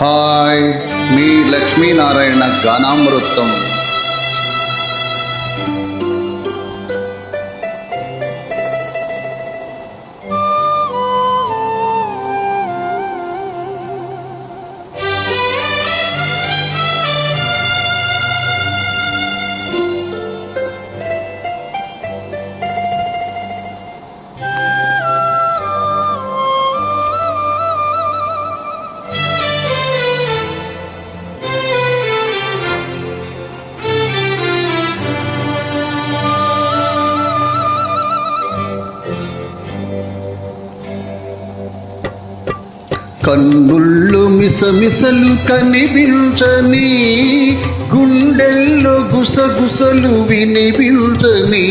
Hi మీ లక్ష్మీనారాయణ గానామృతం. కన్నుళ్ళు మిసమిసలు కనిపించని గుండెల్లో గుసగుసలు వినిపించని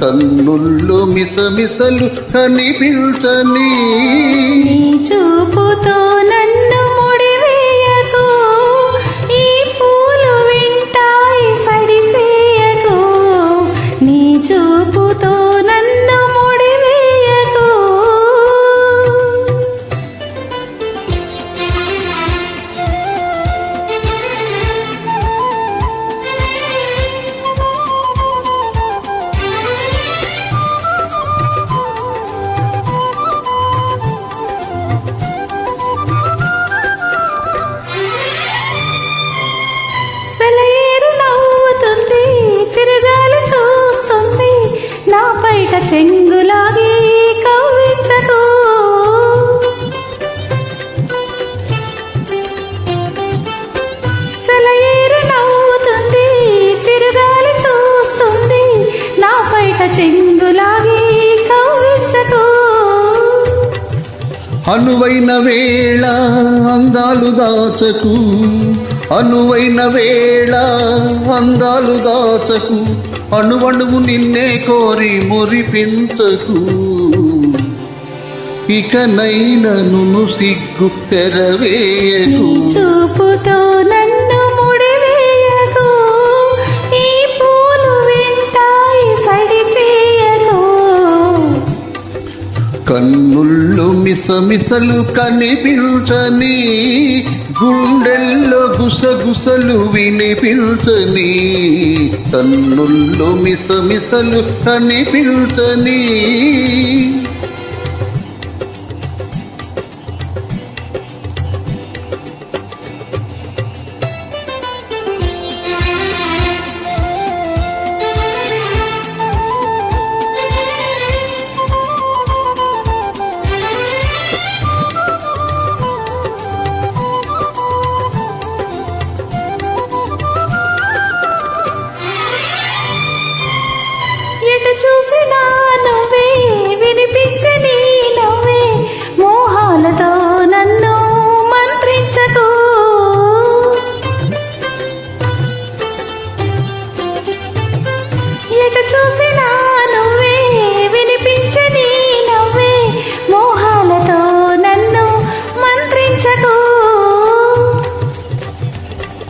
కన్నుళ్ళు మిసమిసలు కనిపించని. చూపుతో నన్ను అనువైన వేళ అందాలు దాచకు. అనువైన వేళ అందాలు దాచకు. అణువణువు నిన్నే కోరి మురిపించకు. ఇకనైనను సిగ్గు తెరవేయకు. చూపుతో కన్నుళ్ళు మిసమిసలు కనిపించని గుండెల్లో గుసగుసలు వినిపించని కన్నుళ్ళు మిసమిసలు కనిపించని.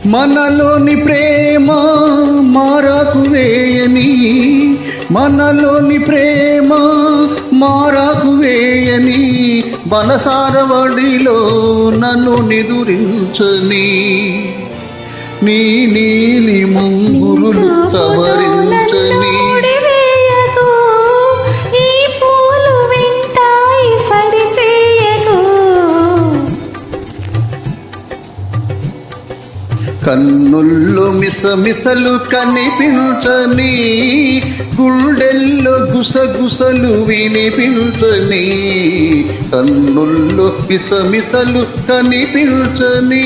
మనలోని ప్రేమ మారకు వేయని మనలోని ప్రేమ మారకు వేయని బనసారవడిలో నన్ను నిదురించని నీ నీలి ముంగురులు తవరించ కన్నుల్లో మిసమిసలు కనిపించని గుండెల్లో గుసగుసలు వినిపించని కన్నుల్లో మిసమిసలు కనిపించని.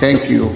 Thank you